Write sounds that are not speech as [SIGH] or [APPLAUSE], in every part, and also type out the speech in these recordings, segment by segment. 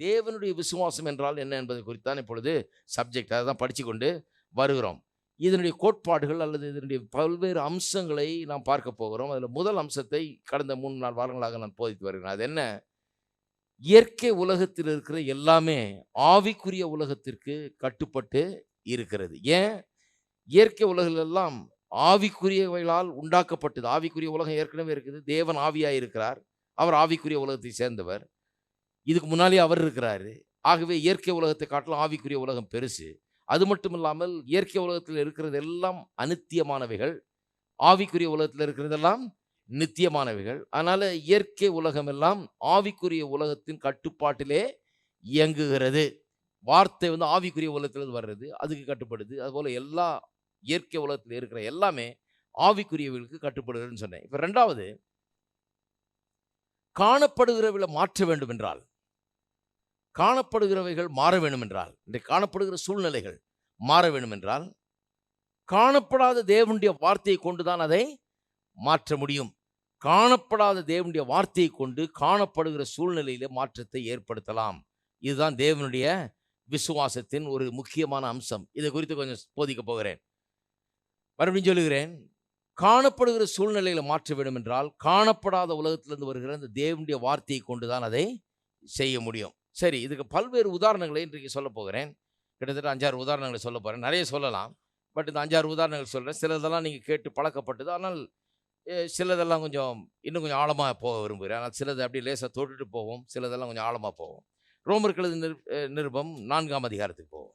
தேவனுடைய விசுவாசம் என்றால் என்ன என்பதை குறித்தான் இப்பொழுது சப்ஜெக்ட் அதை தான் படித்து கொண்டு வருகிறோம். இதனுடைய கோட்பாடுகள் அல்லது இதனுடைய பல்வேறு அம்சங்களை நாம் பார்க்க போகிறோம். அதில் முதல் அம்சத்தை கடந்த மூணு நாள் வாரங்களாக நான் போதித்து வருகிறேன். அது என்ன? இயற்கை உலகத்தில் இருக்கிற எல்லாமே ஆவிக்குரிய உலகத்திற்கு கட்டுப்பட்டு இருக்கிறது. ஏன்? இயற்கை உலகிலெல்லாம் ஆவிக்குரியவைகளால் உண்டாக்கப்பட்டது. ஆவிக்குரிய உலகம் ஏற்கனவே இருக்குது. தேவன் ஆவியாக இருக்கிறார் அவர் ஆவிக்குரிய உலகத்தை சேர்ந்தவர். இதுக்கு முன்னாலே அவர் இருக்கிறாரு. ஆகவே இயற்கை உலகத்தை காட்டிலும் ஆவிக்குரிய உலகம் பெருசு. அது மட்டும் இல்லாமல் இயற்கை உலகத்தில் இருக்கிறது எல்லாம் அனித்தியமானவைகள். ஆவிக்குரிய உலகத்தில் இருக்கிறதெல்லாம் நித்தியமானவைகள். அதனால் இயற்கை உலகம் எல்லாம் ஆவிக்குரிய உலகத்தின் கட்டுப்பாட்டிலே இயங்குகிறது. வார்த்தை வந்து ஆவிக்குரிய உலகத்திலிருந்து வர்றது அதுக்கு கட்டுப்படுது. அதுபோல் எல்லா இயற்கை உலகத்தில் இருக்கிற எல்லாமே ஆவிக்குரியவர்களுக்கு கட்டுப்படுகிறதுன்னு சொன்னேன். இப்போ ரெண்டாவது காணப்படுகிறவர்களை மாற்ற வேண்டும் என்றால் காணப்படுகிறவைகள் மாற வேண்டும் என்றால் இன்றைக்கு காணப்படுகிற சூழ்நிலைகள் மாற வேண்டும் என்றால் காணப்படாத தேவனுடைய வார்த்தையை கொண்டுதான் அதை மாற்ற முடியும். காணப்படாத தேவனுடைய வார்த்தையை கொண்டு காணப்படுகிற சூழ்நிலையில மாற்றத்தை ஏற்படுத்தலாம். இதுதான் தேவனுடைய விசுவாசத்தின் ஒரு முக்கியமான அம்சம். இதை குறித்து கொஞ்சம் போதிக்க போகிறேன். மறுபடியும் சொல்லுகிறேன் காணப்படுகிற சூழ்நிலையில் மாற்ற வேண்டும் என்றால் காணப்படாத உலகத்திலிருந்து வருகிற அந்த தேவனுடைய வார்த்தையை கொண்டு தான் அதை செய்ய முடியும். சரி இதுக்கு பல்வேறு உதாரணங்களை இன்றைக்கு சொல்ல போகிறேன். கிட்டத்தட்ட அஞ்சாறு உதாரணங்களை சொல்ல போகிறேன் நிறைய சொல்லலாம். பட் இந்த அஞ்சாறு உதாரணங்கள் சொல்கிறேன் சிலதெல்லாம் நீங்கள் கேட்டு பழக்கப்பட்டது. ஆனால் சிலதெல்லாம் கொஞ்சம் இன்னும் கொஞ்சம் ஆழமாக போக விரும்புகிறேன். ஆனால் சிலது அப்படியே லேசாக தொட்டுட்டு போவோம் சிலதெல்லாம் கொஞ்சம் ஆழமாக போவோம் ரோமர் கழுது நிரு நிருபம் நான்காம் அதிகாரத்துக்கு போவோம்.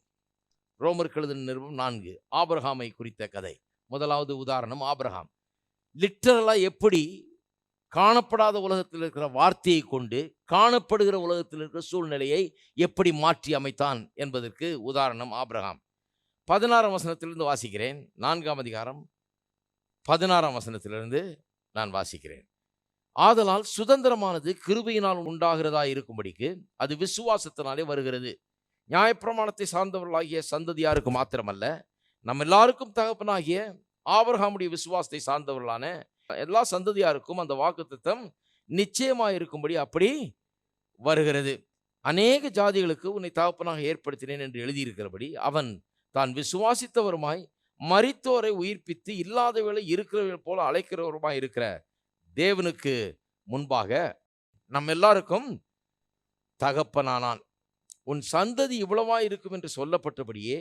ரோமர் கழுது நிருபம் நான்கு. ஆபிரகாமை குறித்த கதை. முதலாவது உதாரணம் ஆபிரகாம். லிட்டரலாக எப்படி காணப்படாத உலகத்தில் இருக்கிற வார்த்தையை கொண்டு காணப்படுகிற உலகத்தில் இருக்கிற சூழ்நிலையை எப்படி மாற்றி அமைத்தான் என்பதற்கு உதாரணம் ஆபிரகாம். பதினாறாம் வசனத்திலிருந்து வாசிக்கிறேன். நான்காம் அதிகாரம் பதினாறாம் வசனத்திலிருந்து நான் வாசிக்கிறேன். ஆதலால் சுதந்திரமானது கிருபையினால் உண்டாகிறதா இருக்கும்படிக்கு அது விசுவாசத்தினாலே வருகிறது. நியாயப்பிரமாணத்தை சார்ந்தவர்களாகிய சந்ததியாருக்கு மாத்திரமல்ல நம்ம எல்லாருக்கும் தகப்பனாகிய ஆபிரகாமுடைய விசுவாசத்தை சார்ந்தவர்களான எல்லா சந்ததியாருக்கும் அந்த வாக்குத்தத்தம் நிச்சயமாக இருக்கும்படி அப்படி வருகிறது. அநேக ஜாதிகளுக்கு உன்னை தகப்பனாக ஏற்படுத்தினேன் என்று எழுதியிருக்கிறபடி அவன் தான் விசுவாசித்தவருமாய் மறித்தோரை உயிர்ப்பித்து இல்லாதவர்களை இருக்கிறவர்கள் போல அழைக்கிறவருமாய் இருக்கிற தேவனுக்கு முன்பாக நம்ம எல்லாருக்கும் தகப்பனானான். உன் சந்ததி இவ்வளவா இருக்கும் என்று சொல்லப்பட்டபடியே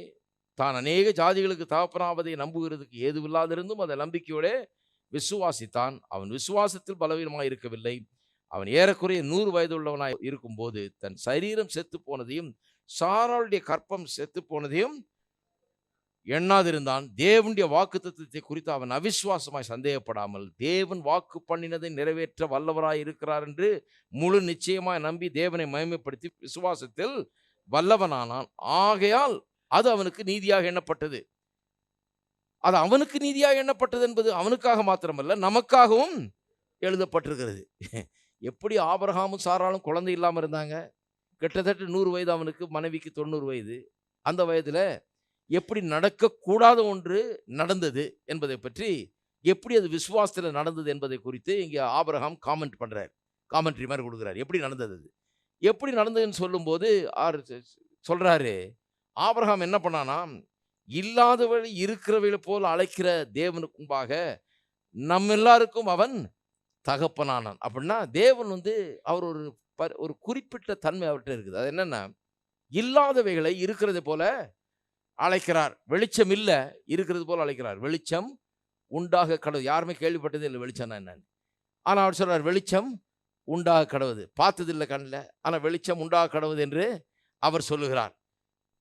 தான் அநேக ஜாதிகளுக்கு தகப்பனாவதை நம்புகிறதுக்கு ஏதுவில்லாதிருந்தும் அதை நம்பிக்கையோட விசுவாசித்தான். அவன் விசுவாசத்தில் பலவீனமாக இருக்கவில்லை. அவன் ஏறக்குறைய நூறு வயது உள்ளவனாய் இருக்கும்போது தன் சரீரம் செத்து போனதையும் சாராளுடைய கற்பம் செத்து போனதையும் எண்ணாதிருந்தான். தேவனுடைய வாக்குத்தத்தத்தை குறித்து அவன் அவிசுவாசமாய் சந்தேகப்படாமல் தேவன் வாக்கு பண்ணினதை நிறைவேற்ற வல்லவராய் இருக்கிறார் என்று முழு நிச்சயமாய் நம்பி தேவனை மயமைப்படுத்தி விசுவாசத்தில் வல்லவனானான். ஆகையால் அது அவனுக்கு நீதியாக எண்ணப்பட்டது. அது அவனுக்கு நீதியாக எண்ணப்பட்டது என்பது அவனுக்காக மாத்திரமல்ல நமக்காகவும் எழுதப்பட்டிருக்கிறது. எப்படி ஆபரகாமும் சாராலும் குழந்தை இல்லாமல் இருந்தாங்க? கிட்டத்தட்ட நூறு வயது அவனுக்கு மனைவிக்கு தொண்ணூறு வயது. அந்த வயதில் எப்படி நடக்கக்கூடாத ஒன்று நடந்தது என்பதை பற்றி எப்படி அது விசுவாசத்தில் நடந்தது என்பதை குறித்து இங்கே ஆபரகாம் காமெண்ட் பண்ணுறார் காமெண்ட்ரி மாதிரி கொடுக்குறாரு. எப்படி நடந்தது அது? எப்படி நடந்ததுன்னு சொல்லும்போது ஆர் சொல்கிறாரு ஆபரகாம் என்ன பண்ணானா இல்லாதவள் இருக்கிறவளை போல் அழைக்கிற தேவனுக்கு முன்பாக நம்ம எல்லாருக்கும் அவன் தகப்பனானான். அப்படின்னா தேவன் வந்து அவர் ஒரு ப- ஒரு குறிப்பிட்ட தன்மை அவர்கிட்ட இருக்குது. அது என்னென்னா இல்லாதவைகளை இருக்கிறது போல அழைக்கிறார். வெளிச்சம் இல்லை இருக்கிறது போல் அழைக்கிறார். வெளிச்சம் உண்டாக கடவுள். யாருமே கேள்விப்பட்டதே இல்லை வெளிச்சம்னா என்னன்னு. ஆனால் அவர் சொல்கிறார் வெளிச்சம் உண்டாக கடவுது. பார்த்ததில்லை கண்ணில் ஆனால் வெளிச்சம் உண்டாக கடவுது என்று அவர் சொல்லுகிறார்.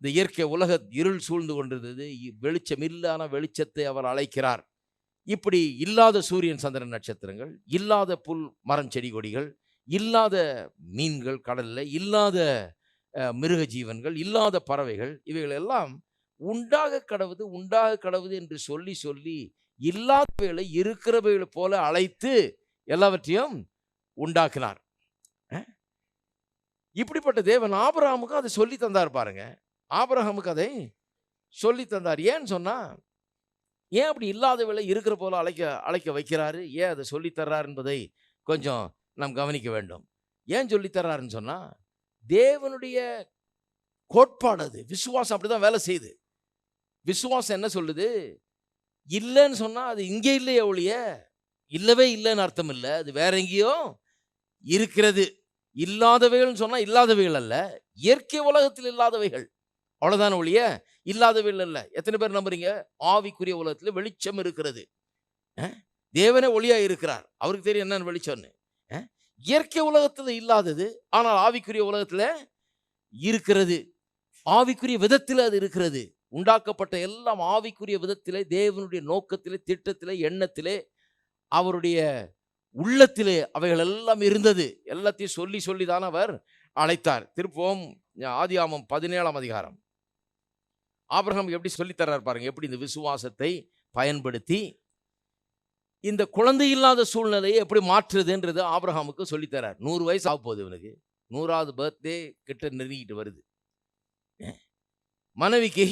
இந்த இயற்கை உலக இருள் சூழ்ந்து கொண்டிருந்தது. இ- வெளிச்சம் இல்லாத வெளிச்சத்தை அவர் அழைக்கிறார். இப்படி இல்லாத சூரியன் சந்திரன் நட்சத்திரங்கள் இல்லாத புல் மரம் செடி கொடிகள் இல்லாத மீன்கள் கடலில் இல்லாத மிருக ஜீவன்கள் இல்லாத பறவைகள் இவைகள் எல்லாம் உண்டாக கடவுது உண்டாக கடவுது என்று சொல்லி சொல்லி இல்லாதவைகளை இருக்கிறவைகளை போல அழைத்து எல்லாவற்றையும் உண்டாக்கினார். இப்படிப்பட்ட தேவன் ஆபராமுக்கு அதை சொல்லி தந்தார் பாருங்க. ஆபரகமுக்கு அதை சொல்லி தந்தார். ஏன்னு சொன்னால் ஏன் அப்படி இல்லாதவளை இருக்கிற போல அழைக்க அழைக்க வைக்கிறாரு? ஏன் அதை சொல்லித்தர்றார் என்பதை கொஞ்சம் நாம் கவனிக்க வேண்டும். ஏன் சொல்லித் தர்றாருன்னு தேவனுடைய கோட்பாடு அது. விசுவாசம் அப்படி தான் வேலை செய்யுது. விசுவாசம் என்ன சொல்லுது? இல்லைன்னு சொன்னால் அது இங்கே இல்லையே ஒழிய இல்லவே இல்லைன்னு அர்த்தம் இல்லை. அது வேற எங்கேயோ இருக்கிறது. இல்லாதவைகள்னு சொன்னால் இல்லாதவைகள் அல்ல. இயற்கை உலகத்தில் இல்லாதவைகள். அவ்வளோதான ஒழிய? இல்லாதவைகள் இல்லை எத்தனை பேர் நம்புறீங்க? ஆவிக்குரிய உலகத்தில் வெளிச்சம் இருக்கிறது. தேவனே ஒளியாக இருக்கிறார். அவருக்கு தெரியும் என்னன்னு வெளிச்சம்னு. இயற்கை உலகத்தில் இல்லாதது ஆனால் ஆவிக்குரிய உலகத்தில் இருக்கிறது. ஆவிக்குரிய விதத்தில் அது இருக்கிறது. உண்டாக்கப்பட்ட எல்லாம் ஆவிக்குரிய விதத்திலே தேவனுடைய நோக்கத்திலே திட்டத்திலே எண்ணத்திலே அவருடைய உள்ளத்திலே அவைகள் எல்லாம் இருந்தது. எல்லாத்தையும் சொல்லி சொல்லி தான் அவர் அழைத்தார். திருப்பவும் ஆதியாமம் பதினேழாம் அதிகாரம். ஆபிரகாம் எப்படி சொல்லித்தர்றார் பாருங்க. எப்படி இந்த விசுவாசத்தை பயன்படுத்தி இந்த குழந்தை இல்லாத சூழ்நிலையை எப்படி மாற்றுறதுன்றது ஆபிரகாமுக்கு சொல்லித்தரார் நூறு வயசு ஆக போகுது இவனுக்கு. நூறாவது பர்த்டே கிட்ட நெருங்கிட்டு வருது. மனைவிக்கு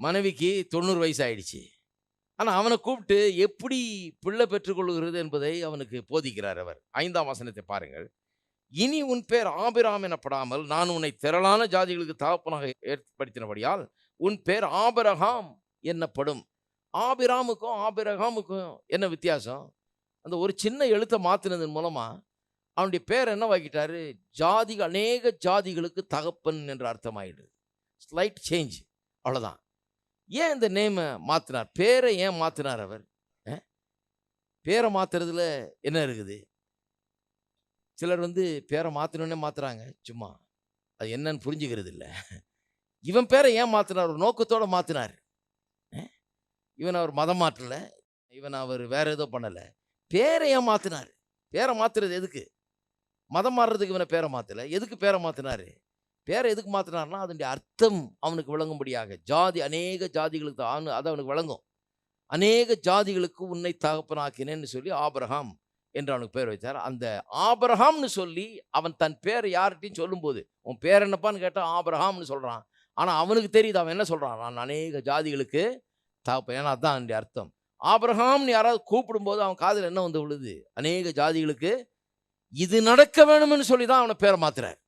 மனைவிக்கு தொண்ணூறு வயசு ஆயிடுச்சு. ஆனால் அவனை கூப்பிட்டு எப்படி பிள்ளை பெற்றுக்கொள்கிறது என்பதை அவனுக்கு போதிக்கிறார் அவர். ஐந்தாம் வசனத்தை பாருங்கள். இனி உன் பேர் ஆபிராம் எனப்படாமல் நான் உன்னை திரளான ஜாதிகளுக்கு தகப்பனாக ஏற்படுத்தினபடியால் உன் பேர் ஆபிரகாம் என்னப்படும்? ஆபிராமுக்கும் ஆபிரகாமுக்கும் என்ன வித்தியாசம்? அந்த ஒரு சின்ன எழுத்தை மாற்றினதன் மூலமாக அவனுடைய பேர் என்ன வாக்கிட்டாரு ஜாதி அநேக ஜாதிகளுக்கு தகப்பன் என்ற அர்த்தமாயிடுது. ஸ்லைட் சேஞ்ச் அவ்வளோதான் ஏன் இந்த நேமை மாற்றினார் பேரை ஏன் மாற்றினார் அவர்? பேரை மாற்றுறதுல என்ன இருக்குது? சிலர் வந்து பேரை மாற்றணுன்னே மாற்றுறாங்க சும்மா. அது என்னன்னு புரிஞ்சுக்கிறது இல்லை இவன் பேரை ஏன் மாற்றினார் ஒரு நோக்கத்தோடு மாற்றினார் இவன் அவர் மதம் மாற்றலை. இவன் அவர் வேற ஏதோ பண்ணலை. பேரை ஏன் மாற்றினார் பேரை மாற்றுறது எதுக்கு? மதம் மாறுறதுக்கு இவனை பேரை மாற்றலை எதுக்கு பேரை மாற்றினார் பேரை எதுக்கு மாற்றினார்னா அதனுடைய அர்த்தம் அவனுக்கு விளங்கும்படியாக. ஜாதி அநேக ஜாதிகளுக்கு தான் அது அவனுக்கு விளங்கும். அநேக ஜாதிகளுக்கு உன்னை தகப்பனாக்கினேன்னு சொல்லி ஆபிரகாம் என்று அவனுக்கு பேர் வைத்தார். அந்த ஆபரஹாம்னு சொல்லி அவன் தன் பேர் யார்கிட்டையும் சொல்லும்போது உன் பேர் என்னப்பான்னு கேட்டால் ஆபரஹாம்னு சொல்கிறான் ஆனால் அவனுக்கு தெரியுது அவன் என்ன சொல்கிறான் நான் அநேக ஜாதிகளுக்கு தாப்பேன் ஏன்னா அதான் அர்த்தம். ஆபரஹாம்னு யாராவது கூப்பிடும்போது அவன் காதில் என்ன வந்து விழுது? அநேக ஜாதிகளுக்கு இது நடக்க வேணும்னு சொல்லி தான் அவனை பேரை மாத்துறார்.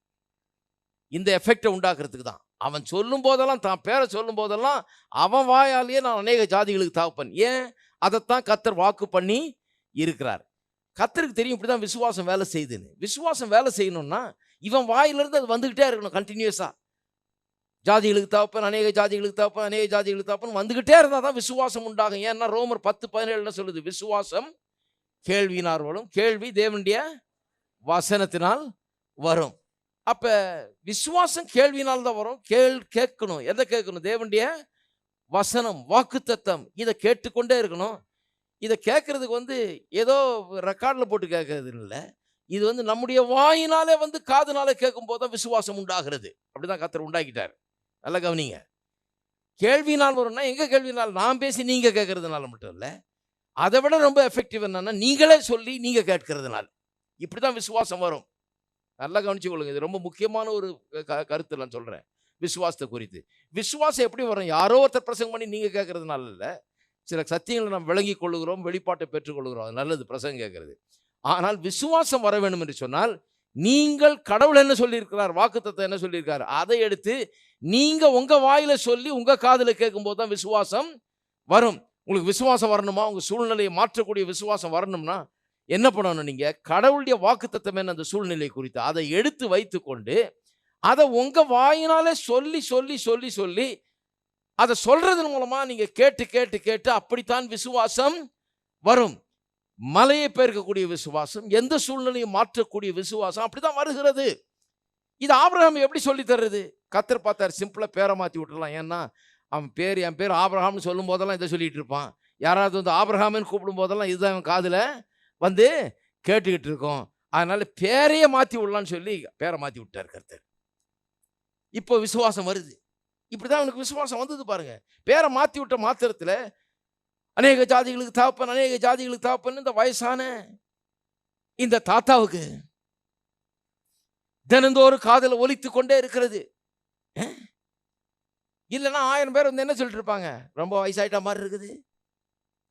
இந்த எஃபெக்டை உண்டாக்குறதுக்கு தான். அவன் சொல்லும் போதெல்லாம் தான் பேரை சொல்லும் போதெல்லாம் அவன் வாயாலேயே நான் அநேக ஜாதிகளுக்கு தகப்பன். ஏன்? அதைத்தான் கத்தர் வாக்கு பண்ணி இருக்கிறார். கத்தருக்கு தெரியும் இப்படி தான் விசுவாசம் வேலை செய்யுதுன்னு. விசுவாசம் வேலை செய்யணும்னா இவன் வாயிலிருந்து அது வந்துக்கிட்டே இருக்கணும் கண்டினியூஸாக ஜாதிகளுக்கு தாப்பன் அநேக ஜாதிகளுக்கு தாப்பன் அநேக ஜாதிகளுக்கு தாப்பன் வந்துக்கிட்டே இருந்தால் தான் விசுவாசம் உண்டாகும். ஏன்னா ரோமர் பத்து பதினேழுல சொல்லுது விசுவாசம் கேள்வியினார் வரும் கேள்வி தேவனுடைய வசனத்தினால் வரும். அப்போ விசுவாசம் கேள்வியினால் தான் வரும் கேள் கேட்கணும். எதை கேட்கணும்? தேவனுடைய வசனம் வாக்குத்தத்தம் இதை கேட்டுக்கொண்டே இருக்கணும். இதை கேட்குறதுக்கு வந்து ஏதோ ரெக்கார்டில் போட்டு கேட்கறது இல்லை. இது வந்து நம்முடைய வாயினாலே வந்து காதுனாலே கேட்கும் போது தான் விசுவாசம் உண்டாகிறது. அப்படிதான் கத்தர் உண்டாக்கிட்டார். நல்லா கவனிங்க. கேள்வினால் வரும்னா எங்கள் கேள்வினால் நான் பேசி நீங்கள் கேட்கறதுனால மட்டும் இல்லை. அதை விட ரொம்ப எஃபெக்டிவ் என்னன்னா நீங்களே சொல்லி நீங்கள் கேட்கறதுனால. இப்படி தான் விசுவாசம் வரும். நல்லா கவனிச்சு கொள்ளுங்க. இது ரொம்ப முக்கியமான ஒரு க- கருத்து நான் சொல்கிறேன் விசுவாசத்தை குறித்து. விசுவாசம் எப்படி வரும்? யாரோ ஒருத்தர் பிரசங்கம் பண்ணி நீங்கள் கேட்கறதுனால இல்லை. சில சத்தியங்களை நாம் விளங்கி கொள்ளுகிறோம் வெளிப்பாட்டை பெற்றுக்கொள்கிறோம் அது நல்லது பிரசங்கம் கேட்கறது. ஆனால் விசுவாசம் வர வேண்டும் என்று சொன்னால் நீங்கள் கடவுள் என்ன சொல்லியிருக்கிறார் வாக்குத்தத்தை என்ன சொல்லியிருக்கார் அதை எடுத்து நீங்கள் உங்கள் வாயில் சொல்லி உங்கள் காதில் கேட்கும்போது தான் விசுவாசம் வரும். உங்களுக்கு விசுவாசம் வரணுமா? உங்கள் சூழ்நிலையை மாற்றக்கூடிய விசுவாசம் வரணும்னா என்ன பண்ணணும் நீங்கள் கடவுளுடைய வாக்குத்தத்தமே அந்த சூழ்நிலை குறித்து? அதை எடுத்து வைத்துக்கொண்டு அதை உங்கள் வாயினாலே சொல்லி சொல்லி சொல்லி சொல்லி அதை சொல்றதன் மூலமா நீங்க கேட்டு கேட்டு கேட்டு அப்படித்தான் விசுவாசம் வரும். மலையை பெயர்க்கக்கூடிய விசுவாசம் எந்த சூழ்நிலையும் மாற்றக்கூடிய விசுவாசம் அப்படிதான் வருகிறது. இது ஆபிரகாம் எப்படி சொல்லி தர்றது? கத்தர் பார்த்தார் சிம்பிளா பேரை மாத்தி விட்டுலாம் ஏன்னா அவன் பேர் என் பேர் ஆபிரகாம்னு சொல்லும் போதெல்லாம் இதை சொல்லிட்டு இருப்பான். யாராவது வந்து ஆபிரகாம்னு கூப்பிடும் போதெல்லாம் இதுதான் அவன் காதில் வந்து கேட்டுக்கிட்டு இருக்கோம். அதனால பேரையே மாற்றி விடலான்னு சொல்லி பேரை மாற்றி விட்டார் கர்த்தர். இப்போ விசுவாசம் வருது. இப்படிதான் அவனுக்கு விசுவாசம் வந்தது பாருங்க. பேரை மாற்றி விட்ட மாத்திரத்தில் அநேக ஜாதிகளுக்கு தாப்பன் அநேக ஜாதிகளுக்கு தாப்பன் இந்த வயசான இந்த தாத்தாவுக்கு தினந்தோறும் காதல ஒலித்து கொண்டே இருக்கிறது. இல்லைன்னா ஆயிரம் பேர் வந்து என்ன சொல்லிட்டு இருப்பாங்க? ரொம்ப வயசாயிட்ட மாதிரி இருக்குது.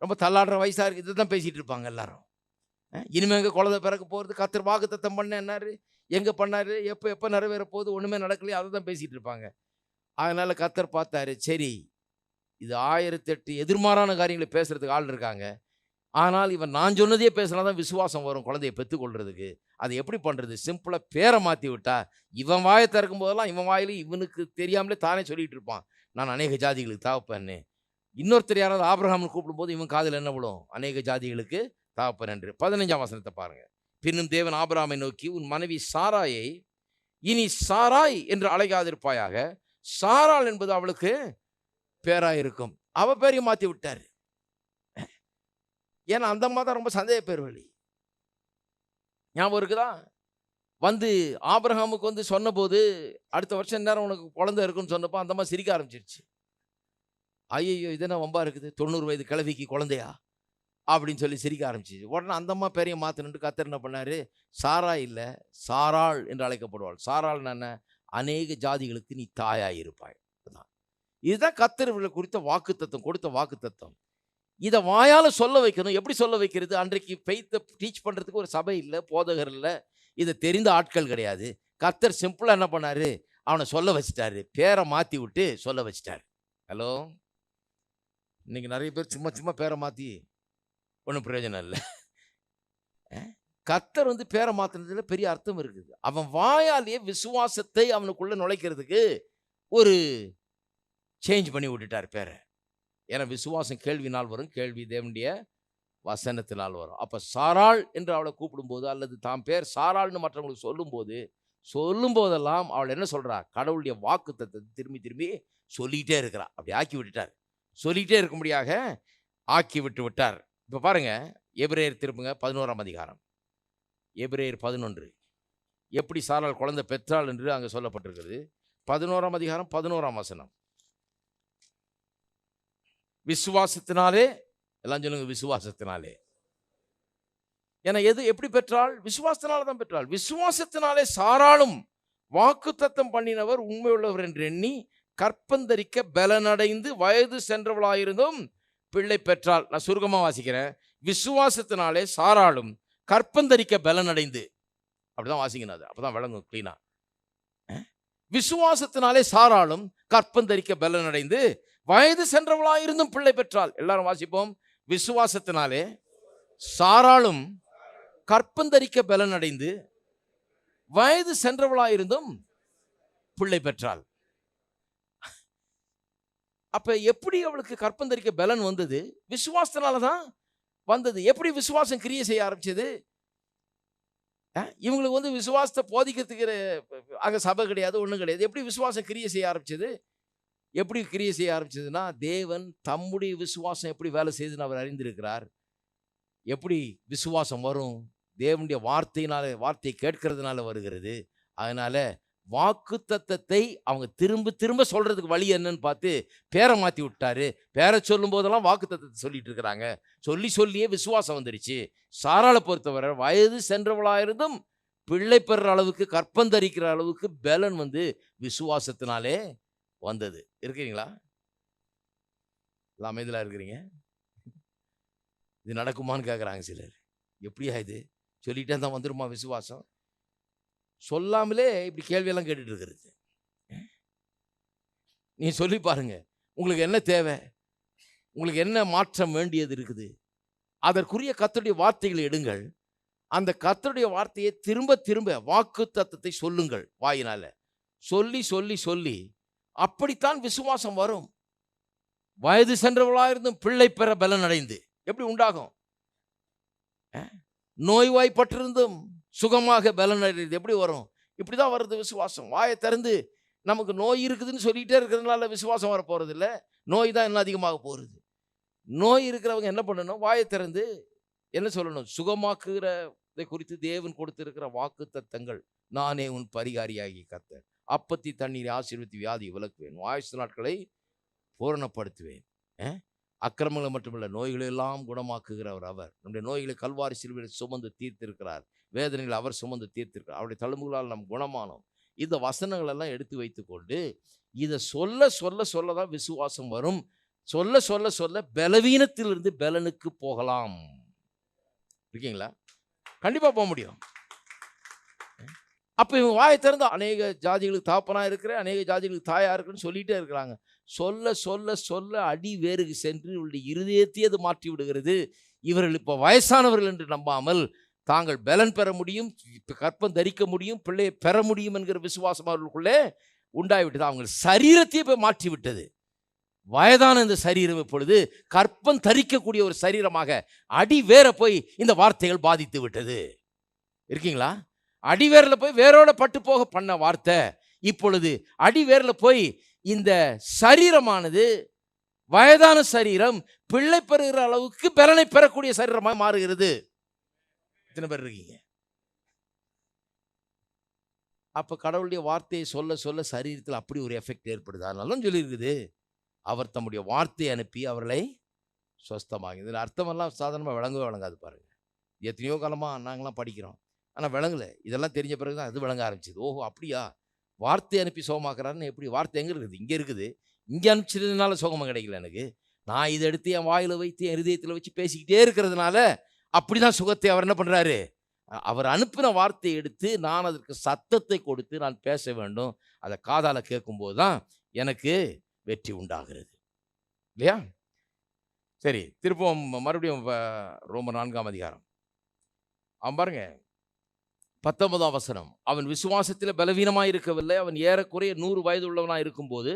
ரொம்ப தள்ளாடுற வயசாக இருக்குது. இதுதான் பேசிகிட்டு இருப்பாங்க எல்லாரும். இனிமேல் இனிமே எங்க குழந்தை பிறக்க போகிறது கத்தர் வாக்குத்தத்தம் பண்ண என்னாரு எங்கே பண்ணாரு? எப்போ எப்போ நிறைவேற போகுது? ஒன்றுமே நடக்கலையே. அதை தான் பேசிகிட்டு இருப்பாங்க. அதனால் கத்தர் பார்த்தாரு சரி இது ஆயிரத்தெட்டு எதிர்மாறான காரியங்களை பேசுகிறதுக்கு ஆள் இருக்காங்க. ஆனால் இவன் நான் சொன்னதே பேசினா தான் விசுவாசம் வரும் குழந்தையை பெற்றுக்கொள்றதுக்கு. அதை எப்படி பண்ணுறது சிம்பிளாக பேரை மாற்றி விட்டா இவன் வாயை திறக்கும் போதெல்லாம் இவன் வாயிலும் இவனுக்கு தெரியாமலே தானே சொல்லிகிட்டு இருப்பான். நான் அநேக ஜாதிகளுக்கு தாவப்பேன்னு இன்னொருத்தர் யாராவது ஆபிரகாம்னு கூப்பிடும்போது இவன் காதில் என்ன விழும்? அநேக ஜாதிகளுக்கு தாவப்பன் என்று. பதினஞ்சாம் வசனத்தை பாருங்கள் பின்னும் தேவன் ஆபிரஹாமை நோக்கி உன் மனைவி சாராயை இனி சாராய் என்று அழைக்காதிருப்பாயாக சாராள் என்பது அவளுக்கு பேராக இருக்கும் அவ பேரையும் மாற்றி விட்டார். ஏன்னா அந்த அம்மா தான் ரொம்ப சந்தேக பேர் வழி ஞாபகம் இருக்குதா? வந்து ஆபிரஹாமுக்கு வந்து சொன்னபோது அடுத்த வருஷம் நேரம் உனக்கு குழந்தை இருக்குன்னு சொன்னப்போ அந்த அம்மா சிரிக்க ஆரம்பிச்சிருச்சு. ஐயோ இதென்ன வம்பா இருக்குது? தொண்ணூறு வயது கிழவிக்கு குழந்தையா? அப்படின்னு சொல்லி சிரிக்க ஆரம்பிச்சிச்சு உடனே அந்த அம்மா மாற்றினுட்டு மாற்றணுன்ட்டு கத்தர் என்ன பண்ணார்? சாரா இல்லை சாராள் என்று அழைக்கப்படுவாள். சாராள் என்ன? அநேக ஜாதிகளுக்கு நீ தாயாக இருப்பாய். அதான். இதுதான் கத்தர்களை குறித்த வாக்குத்தத்தம் கொடுத்த வாக்குத்தத்தம். இதை வாயால் சொல்ல வைக்கணும். எப்படி சொல்ல வைக்கிறது? அன்றைக்கு பெய்த்த டீச் பண்ணுறதுக்கு ஒரு சபை இல்லை போதகர் இல்லை. இதை தெரிந்த ஆட்கள் கிடையாது. கத்தர் சிம்பிளாக என்ன பண்ணாரு? அவனை சொல்ல வச்சிட்டாரு. பேரை மாற்றி விட்டு சொல்ல வச்சிட்டாரு. ஹலோ இன்றைக்கி நிறைய பேர் சும்மா சும்மா பேரை மாற்றி ஒன்றும் பிரயோஜனம் இல்லை. [LAUGHS] கத்தர் வந்து பேரை மாத்தினதுல பெரிய அர்த்தம் இருக்குது. அவன் வாயாலேயே விசுவாசத்தை அவனுக்குள்ள நுழைக்கிறதுக்கு ஒரு சேஞ்ச் பண்ணி விட்டுட்டார் பேரை. ஏன்னா விசுவாசம் கேள்வினால் வரும் கேள்வி தேவனுடைய வசனத்தினால் வரும். அப்போ சாராள் என்று அவளை கூப்பிடும்போது அல்லது தாம் பேர் சாராள்னு மற்றவங்களுக்கு சொல்லும்போது சொல்லும் போதெல்லாம் அவள் என்ன சொல்கிறா கடவுளுடைய வாக்கு திரும்பி திரும்பி சொல்லிக்கிட்டே இருக்கிறா. அப்படி ஆக்கி விட்டுட்டார். சொல்லிக்கிட்டே இருக்கும்படியாக ஆக்கி விட்டு விட்டார். இப்போ பாருங்கள் எபிரேயர் திரும்புங்க பதினோராம் அதிகாரம். எபிரேயர் பதினொன்று. எப்படி சாரால் குழந்தை பெற்றாள் என்று அங்கே சொல்லப்பட்டிருக்கிறது. பதினோராம் அதிகாரம் பதினோராம் வசனம். விசுவாசத்தினாலே எல்லாம் சொல்லுங்க விசுவாசத்தினாலே. ஏன்னா எது எப்படி பெற்றால் விசுவாசத்தினால தான் பெற்றாள். விசுவாசத்தினாலே சாராலும் வாக்கு தத்தம் பண்ணினவர் உண்மையுள்ளவர் என்று எண்ணி கற்பந்தரிக்க பலனடைந்து வயது சென்றவளாயிருந்தும் பிள்ளை பெற்றாள். நான் சுருக்கமாக வாசிக்கிறேன். விசுவாசத்தினாலே சாராலும் கற்பந்தரிக்க பலனடைந்து. அப்படிதான் வாசிக்கணும் அது. அப்பதான் விளங்கும் கிளீனா விசுவாசத்தினாலே சாராலும் கற்பந்தரிக்க பலனடைந்து வயது சென்றவளாயிருந்தும் பிள்ளை பெற்றால் எல்லாரும் வாசிப்போம். விசுவாசத்தினாலே சாராளும் கற்பந்தரிக்க பலனடைந்து வயது சென்றவளாயிருந்தும் பிள்ளை பெற்றாள். அப்ப எப்படி அவளுக்கு கற்பந்தரிக்க பலன் வந்தது? விசுவாசத்தினால தான் வந்தது. எப்படி விசுவாசம் கிரியை செய்ய ஆரம்பிச்சது? இவங்களுக்கு வந்து விசுவாசத்தை போதிக்கிறதுக்கு அங்க சபை கிடையாது ஒன்றும் கிடையாது. எப்படி விசுவாசம் கிரியை செய்ய ஆரம்பிச்சது? எப்படி கிரியை செய்ய ஆரம்பிச்சதுன்னா தேவன் தம்முடைய விசுவாசம் எப்படி வேலை செய்துன்னு அவர் அறிந்திருக்கிறார். எப்படி விசுவாசம் வரும்? தேவனுடைய வார்த்தையினால வார்த்தையை கேட்கறதுனால வருகிறது. அதனால வாக்கு தத்தத்தை அவங்க திரும்ப திரும்ப சொல்றதுக்கு வழி என்னன்னு பார்த்து பேரை மாத்தி விட்டாரு. பேரை சொல்லும் போதெல்லாம் வாக்கு தத்தத்தை சொல்லிட்டு இருக்கிறாங்க. சொல்லி சொல்லியே விசுவாசம் வந்துருச்சு. சாராளை பொறுத்தவரை வயது சென்றவளாயிருந்தும் பிள்ளை பெறுற அளவுக்கு கற்பந்தரிக்கிற அளவுக்கு பலன் வந்து விசுவாசத்தினாலே வந்தது. இருக்கிறீங்களா? எல்லாம் அமைதியில் இருக்கிறீங்க? இது நடக்குமான்னு கேட்குறாங்க சிலர். எப்படியா இது? சொல்லிட்டே தான் வந்துருமா விசுவாசம்? சொல்லாமலே இப்படி கேள்வியெல்லாம் கேட்டுட்டு இருக்கிறது நீ சொல்லி பாருங்க. உங்களுக்கு என்ன தேவை? உங்களுக்கு என்ன மாற்றம் வேண்டியது இருக்குது? அதற்குரிய கத்தருடைய வார்த்தைகளை எடுங்கள். அந்த கத்தருடைய வார்த்தையை திரும்ப திரும்ப வாக்கு தத்தத்தை சொல்லுங்கள் வாயினால. சொல்லி சொல்லி சொல்லி அப்படித்தான் விசுவாசம் வரும். வயது சென்றவளாயிருந்தும் பிள்ளை பெற பலன் அடைந்து எப்படி உண்டாகும்? நோய்வாய்ப்பட்டிருந்தும் சுகமாக பலன் எப்படி வரும்? இப்படி தான் வருது விசுவாசம். வாயை திறந்து நமக்கு நோய் இருக்குதுன்னு சொல்லிகிட்டே இருக்கிறதுனால விசுவாசம் வர போகிறது இல்லை நோய் தான் இன்னும் அதிகமாக போகிறது நோய் இருக்கிறவங்க என்ன பண்ணணும்? வாயை திறந்து என்ன சொல்லணும்? சுகமாக்குகிறதை குறித்து தேவன் கொடுத்திருக்கிற வாக்கு தத்தங்கள் நானே உன் பரிகாரியாகி கத்த அப்பத்தி தண்ணீரை ஆசீர்வதி வியாதி விளக்குவேன். ஆயுசு நாட்களை பூரணப்படுத்துவேன். அக்கிரமங்களை மட்டுமல்ல நோய்களை எல்லாம் குணமாக்குகிறவர் அவர். நம்முடைய நோய்களை கல்வாரி சிலுவையில் சுமந்து தீர்த்திருக்கிறார். வேதனைகளை அவர் சுமந்து தீர்த்திருக்கிறார். அவருடைய தழும்புகளால் நம் குணமானோம். இந்த வசனங்கள் எல்லாம் எடுத்து வைத்துக்கொண்டு இதை சொல்ல சொல்ல சொல்ல தான் விசுவாசம் வரும். சொல்ல சொல்ல சொல்ல பலவீனத்திலிருந்து பலனுக்கு போகலாம். இருக்கீங்களா? கண்டிப்பாக போக முடியும். அப்போ இவங்க வாயை திறந்து அநேக ஜாதிகளுக்கு தாப்பனாக இருக்கிற அநேக ஜாதிகளுக்கு தாயாக இருக்குன்னு சொல்லிகிட்டே இருக்கிறாங்க. சொல்ல சொல்ல சொல்ல அடி வேருக்கு சென்று இவருடைய இருதயத்தையே அது மாற்றி விடுகிறது. இவர்கள் இப்போ வயசானவர்கள் என்று நம்பாமல் தாங்கள் பலன் பெற முடியும் இப்போ கற்பம் தரிக்க முடியும் பிள்ளையை பெற முடியும் என்கிற விசுவாசம் அவர்களுக்குள்ளே உண்டாகிவிட்டது. அவங்க சரீரத்தையே போய் மாற்றி விட்டது. வயதான இந்த சரீரம் இப்பொழுது கற்பம் தரிக்கக்கூடிய ஒரு சரீரமாக அடி வேற போய் இந்த வார்த்தைகள் பாதித்து விட்டது. இருக்கீங்களா? அடிவேரில் போய் வேரோட பட்டு போக பண்ண வார்த்தை. இப்பொழுது அடிவேரில் போய் இந்த சரீரமானது வயதான சரீரம் பிள்ளை பெறுகிற அளவுக்கு பலனை பெறக்கூடிய சரீரமாக மாறுகிறது. எத்தனை பேர் இருக்கீங்க? அப்ப கடவுளுடைய வார்த்தையை சொல்ல சொல்ல சரீரத்தில் அப்படி ஒரு எஃபெக்ட் ஏற்படுது. அதனால சொல்லியிருக்குது. அவர் தம்முடைய வார்த்தையை அனுப்பி அவர்களை சொஸ்தமாக இதில் அர்த்தமெல்லாம் சாதாரணமாக விளங்கவே விளங்காது பாருங்க. எத்தனையோ காலமாக நாங்களாம் படிக்கிறோம். ஆனால் விளங்கலை. இதெல்லாம் தெரிஞ்ச பிறகு தான் அது விளங்க ஆரம்பிச்சது. ஓஹோ அப்படியா? வார்த்தை அனுப்பி சோகமாக்குறாருன்னு எப்படி வார்த்தை எங்கே இருக்குது? இங்கே இருக்குது. இங்கே அனுப்பிச்சதுனால சோகமாக கிடைக்கல எனக்கு. நான் இதை எடுத்து என் வாயில் வைத்து என் ஹிருதயத்தில் வச்சு பேசிக்கிட்டே இருக்கிறதுனால அப்படி தான் சுகத்தை அவர் என்ன பண்ணுறாரு அவர் அனுப்பின வார்த்தையை எடுத்து நான் அதற்கு சத்தத்தை கொடுத்து நான் பேச வேண்டும். அதை காதால் கேட்கும்போது தான் எனக்கு வெற்றி உண்டாகிறது. இல்லையா? சரி திருப்பம் மறுபடியும் ரொம்ப ரோம நான்காம் அதிகாரம். அவன் பாருங்க. பத்தொன்பதாம் வசனம். அவன் விசுவாசத்தில் பலவீனமாக இருக்கவில்லை அவன் ஏறக்குறைய நூறு வயது உள்ளவனாக இருக்கும்போது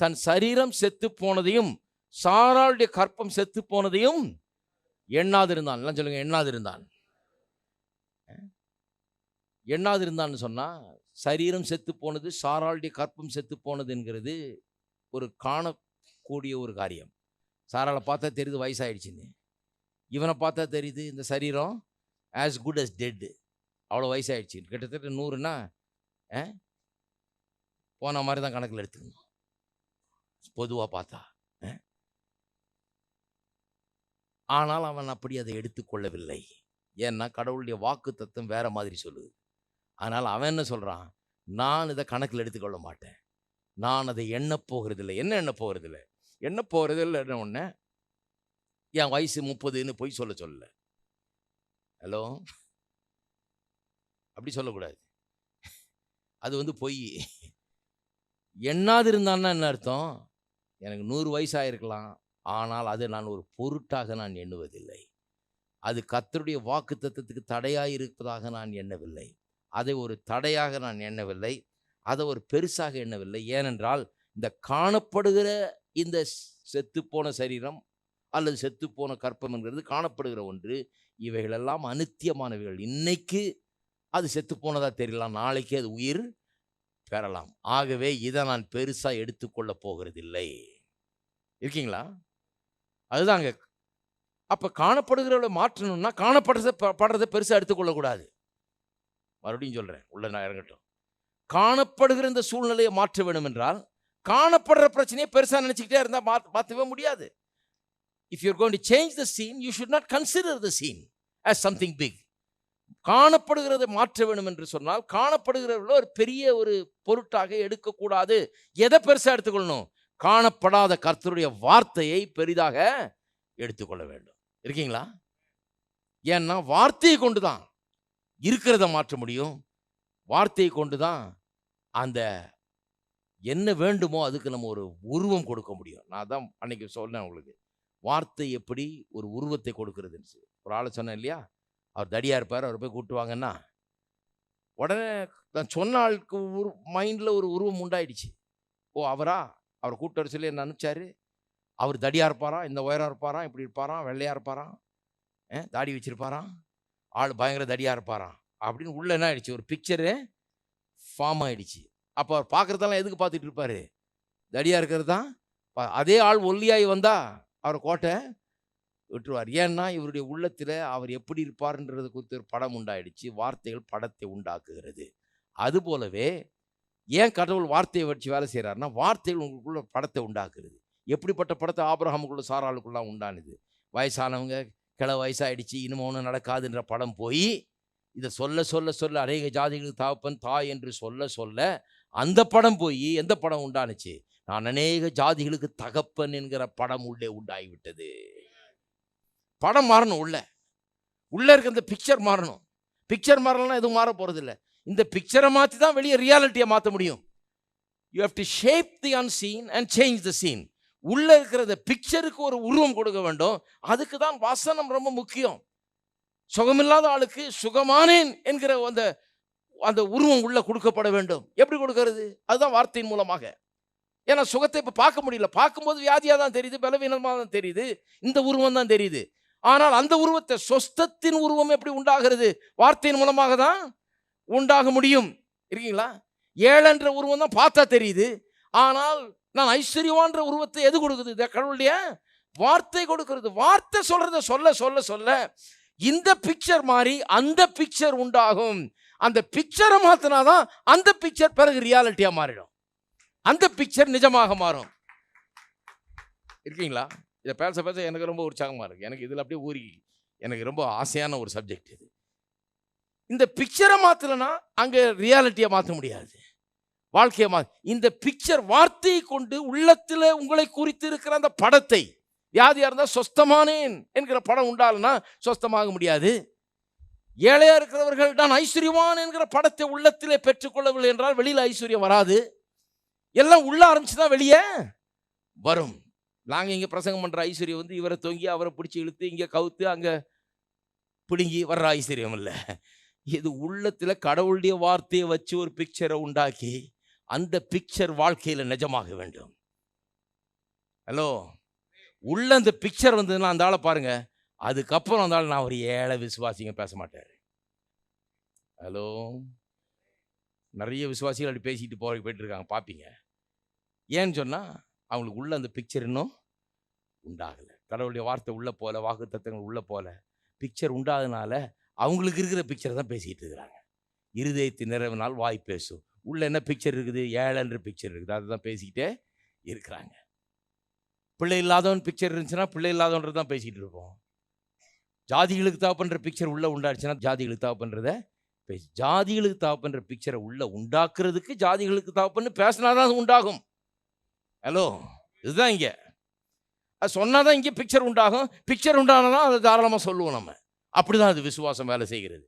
தன் சரீரம் செத்து போனதையும் சாராளுடைய கற்பம் செத்து போனதையும் எண்ணாதிருந்தான். எல்லாம் சொல்லுங்க எண்ணாதிருந்தான். எண்ணாதிருந்தான்னு சொன்னால் சரீரம் செத்து போனது சாராளுடைய கற்பம் செத்து போனது என்கிறது ஒரு காணக்கூடிய ஒரு காரியம். சாராளை பார்த்தா தெரியுது வயசாகிடுச்சின்னு இவனை பார்த்தா தெரியுது இந்த சரீரம் ஆஸ் குட் அஸ் டெட்டு அவ்வளோ வயசாயிடுச்சு. கிட்டத்தட்ட நூறுனா ஆ? போன மாதிரி தான் கணக்கில் எடுத்துக்கணும் பொதுவாக பார்த்தா ஆ? ஆனால் அவன் அப்படி அதை எடுத்துக்கொள்ளவில்லை ஏன்னா கடவுளுடைய வாக்கு தத்துவம் வேற மாதிரி சொல்லுது. அதனால் அவன் என்ன சொல்கிறான் நான் இதை கணக்கில் எடுத்துக்கொள்ள மாட்டேன். நான் அதை எண்ண போகிறதில்லை. என்ன எண்ண போகிறதில்லை? எண்ண போகிறதில்லை. என்ன ஒன்று என் வயசு முப்பதுன்னு பொய் சொல்ல சொல்லல. ஹலோ அப்படி சொல்லக்கூடாது. அது வந்து பொய். எண்ணாது இருந்தான்னா என்ன அர்த்தம்? எனக்கு நூறு வயசாயிருக்கலாம். ஆனால் அதை நான் ஒரு பொருட்டாக நான் எண்ணுவதில்லை. அது கத்தருடைய வாக்கு தத்துவத்துக்கு தடையாக இருப்பதாக நான் எண்ணவில்லை. அதை ஒரு தடையாக நான் எண்ணவில்லை. அதை ஒரு பெருசாக எண்ணவில்லை. ஏனென்றால் இந்த காணப்படுகிற இந்த செத்துப்போன சரீரம் அல்லது செத்துப்போன கற்பம் என்கிறது காணப்படுகிற ஒன்று. இவைகளெல்லாம் அனித்தியமானவைகள். இன்னைக்கு அது செத்து போனதாக தெரியலாம். நாளைக்கு அது உயிர் பெறலாம். ஆகவே இதை நான் பெருசாக எடுத்துக்கொள்ள போகிறதில்லை. இருக்கீங்களா? அதுதாங்க. அப்போ காணப்படுகிறவளை மாற்றணும்னா காணப்படுறத ப- படுறதை பெருசாக எடுத்துக்கொள்ளக்கூடாது. மறுபடியும் சொல்கிறேன் உள்ள நான் இறங்கட்டும். காணப்படுகிற இந்த சூழ்நிலையை மாற்ற வேண்டும் என்றால் காணப்படுற பிரச்சனையை பெருசாக நினச்சிக்கிட்டே இருந்தால் மாத்த மாற்றவே முடியாது. If you're going to change the scene you should not consider the scene as something big காணப்படுகிறதை மாற்ற வேண்டும் என்று சொன்னால் காணப்படுகிறவர்கள ஒரு பெரிய ஒரு பொருட்டாக எடுக்கக்கூடாது. எதை பெருசாக எடுத்துக்கொள்ளணும்? காணப்படாத கர்த்தருடைய வார்த்தையை பெரிதாக எடுத்துக்கொள்ள வேண்டும். இருக்கீங்களா? ஏன்னா வார்த்தையை கொண்டு தான் இருக்கிறத மாற்ற முடியும். வார்த்தையை கொண்டு தான் அந்த என்ன வேண்டுமோ அதுக்கு நம்ம ஒரு உருவம் கொடுக்க முடியும். நான் தான் அன்னைக்கு சொன்னேன் உங்களுக்கு. வார்த்தை எப்படி ஒரு உருவத்தை கொடுக்கிறதுன்னு சொல்லி. ஒரு ஆளை சொன்னேன் இல்லையா? அவர் தடியாக இருப்பார் அவர் போய் கூட்டுவாங்கன்னா உடனே நான் சொன்ன ஆளுக்கு உரு மைண்டில் ஒரு உருவம் உண்டாயிடுச்சு. ஓ அவரா? அவர் கூப்பிட்டு வர சொல்லி என்ன அனுப்பிச்சாரு? அவர் தடியாக இருப்பாராம் இந்த உயரம் இருப்பாராம் இப்படி இருப்பாராம் வெள்ளையாக இருப்பாராம் தாடி வச்சுருப்பாராம் ஆள் பயங்கர தடியாக இருப்பாராம் அப்படின்னு உள்ளே என்ன ஆயிடுச்சு? ஒரு பிக்சரு ஃபார்ம் ஆகிடுச்சு அப்போ அவர் பார்க்குறதெல்லாம் எதுக்கு பார்த்துட்டு இருப்பார்? தடியாக இருக்கிறது தான். அதே ஆள் ஒல்லியாகி வந்தால் அவர் கோட்டை விட்டுருவார். ஏன்னா இவருடைய உள்ளத்தில் அவர் எப்படி இருப்பார்ன்றது குறித்து ஒரு படம் உண்டாயிடுச்சு. வார்த்தைகள் படத்தை உண்டாக்குகிறது. அதுபோலவே ஏன் கடவுள் வார்த்தையை வச்சு வேலை செய்கிறாருன்னா வார்த்தைகள் உங்களுக்குள்ள படத்தை உண்டாக்குறது எப்படிப்பட்ட படத்தை ஆபிரகாமுக்குள்ள சாராளுக்குள்ளாம் உண்டானது? வயசானவங்க கிள வயசாகிடுச்சு இனிமே ஒன்றும் நடக்காதுன்ற படம் போய் இதை சொல்ல சொல்ல சொல்ல அநேக ஜாதிகளுக்கு தாப்பன் தாய் என்று சொல்ல சொல்ல அந்த படம் போய் எந்த படம் உண்டானுச்சு? நான் அநேக ஜாதிகளுக்கு தகப்பன் என்கிற படம் உள்ளே உண்டாகிவிட்டது. படம் மாறணும் உள்ள. உள்ளே இருக்க அந்த பிக்சர் மாறணும். பிக்சர் மாறலாம் எதுவும் மாற போகிறதில்ல இந்த பிக்சரை மாற்றி தான் வெளியே ரியாலிட்டியை மாற்ற முடியும். You have to shape the unseen and change the scene உள்ளே இருக்கிற பிக்சருக்கு ஒரு உருவம் கொடுக்க வேண்டும். அதுக்கு தான் வசனம் ரொம்ப முக்கியம். சுகமில்லாத ஆளுக்கு சுகமானேன் என்கிற அந்த அந்த உருவம் உள்ளே கொடுக்கப்பட வேண்டும். எப்படி கொடுக்கறது? அதுதான் வார்த்தையின் மூலமாக. ஏன்னா சுகத்தை இப்போ பார்க்க முடியல. பார்க்கும்போது வியாதியாக தான் தெரியுது பலவீனமாக தான் தெரியுது. இந்த உருவம் தான் தெரியுது. ஆனால் அந்த உருவத்தை சொஸ்தத்தின் உருவம் எப்படி உண்டாகிறது? வார்த்தையின் மூலமாக தான் உண்டாக முடியும். இருக்கீங்களா? ஏழன்ற உருவம் தான் பார்த்தா தெரியுது. ஆனால் நான் ஐஸ்வர்யவான்ற உருவத்தை எது கொடுக்குது? இந்த கடவுளுடைய வார்த்தை கொடுக்கிறது. வார்த்தை சொல்றத சொல்ல சொல்ல சொல்ல இந்த பிக்சர் மாறி அந்த பிக்சர் உண்டாகும். அந்த பிக்சரை மாத்தினாதான் அந்த பிக்சர் பிறகு ரியாலிட்டியா மாறிடும். அந்த பிக்சர் நிஜமாக மாறும். இருக்கீங்களா? இதை பேச பேச எனக்கு ரொம்ப உற்சாகமாக இருக்குது எனக்கு இதில் அப்படியே ஊறி எனக்கு ரொம்ப ஆசையான ஒரு சப்ஜெக்ட் இது. இந்த பிக்சரை மாற்றலைன்னா அங்கே ரியாலிட்டியை மாற்ற முடியாது. வாழ்க்கையை மா இந்த பிக்சர் வார்த்தையை கொண்டு உள்ளத்தில் உங்களை குறித்து இருக்கிற அந்த படத்தை வியாதியாக இருந்தால் சொஸ்தமானேன் என்கிற படம் உண்டாலுன்னா சொஸ்தமாக முடியாது. ஏழையாக இருக்கிறவர்கள் நான் ஐஸ்வர்யவான் என்கிற படத்தை உள்ளத்திலே பெற்றுக்கொள்ளவில்லை என்றால் வெளியில் ஐஸ்வர்யம் வராது. எல்லாம் உள்ள ஆரம்பிச்சு தான் வெளியே வரும். நாங்கள் இங்கே பிரசங்கம் பண்ணுற ஐஸ்வர்யம் வந்து இவரை தொங்கி அவரை பிடிச்சி இழுத்து இங்கே கவுத்து அங்கே பிடுங்கி வர்ற ஐஸ்வர்யம் இல்லை. இது உள்ளத்தில் கடவுளுடைய வார்த்தையை வச்சு ஒரு பிக்சரை உண்டாக்கி அந்த பிக்சர் வாழ்க்கையில் நிஜமாக வேண்டும். ஹலோ உள்ள அந்த பிக்சர் வந்ததுன்னா அந்த ஆளை பாருங்க. அதுக்கப்புறம் அந்த ஆள் நான் ஒரு ஏழை விசுவாசிங்க பேச மாட்டார். ஹலோ நிறைய விசுவாசிகள் அப்படி பேசிட்டு போய் போயிட்டு இருக்காங்க பார்ப்பீங்க ஏன்னு சொன்னால் அவங்களுக்கு உள்ள அந்த பிக்சர் இன்னும் உண்டாகலை. கடவுளுடைய வார்த்தை உள்ளே போகல வாக்கு தத்துவங்கள் உள்ளே போல பிக்சர் உண்டாதனால அவங்களுக்கு இருக்கிற பிக்சரை தான் பேசிக்கிட்டு இருக்கிறாங்க. இருதயத்தின் நிறைவினால் வாய் பேசும். உள்ள என்ன பிக்சர் இருக்குது? ஏழன்ற பிக்சர் இருக்குது. அதை தான் பேசிக்கிட்டே இருக்கிறாங்க. பிள்ளை இல்லாதவன் பிக்சர் இருந்துச்சுன்னா பிள்ளை இல்லாதவன்றது தான் பேசிகிட்டு இருப்போம். ஜாதிகளுக்கு தாப்பன்ற பிக்சர் உள்ளே உண்டாச்சுன்னா ஜாதிகளுக்கு தாப்பன்றத பேசி ஜாதிகளுக்கு தாப்பன்ற பிக்சரை உள்ளே உண்டாக்குறதுக்கு ஜாதிகளுக்கு தாப்புன்னு பேசினா தான் உண்டாகும். ஹலோ இதுதான் இங்கே. அது சொன்னாதான் இங்கே பிக்சர் உண்டாகும். பிக்சர் உண்டானதான் அதை தாராளமாக சொல்லுவோம் நம்ம. அப்படி தான் அது விசுவாசம் வேலை செய்கிறது.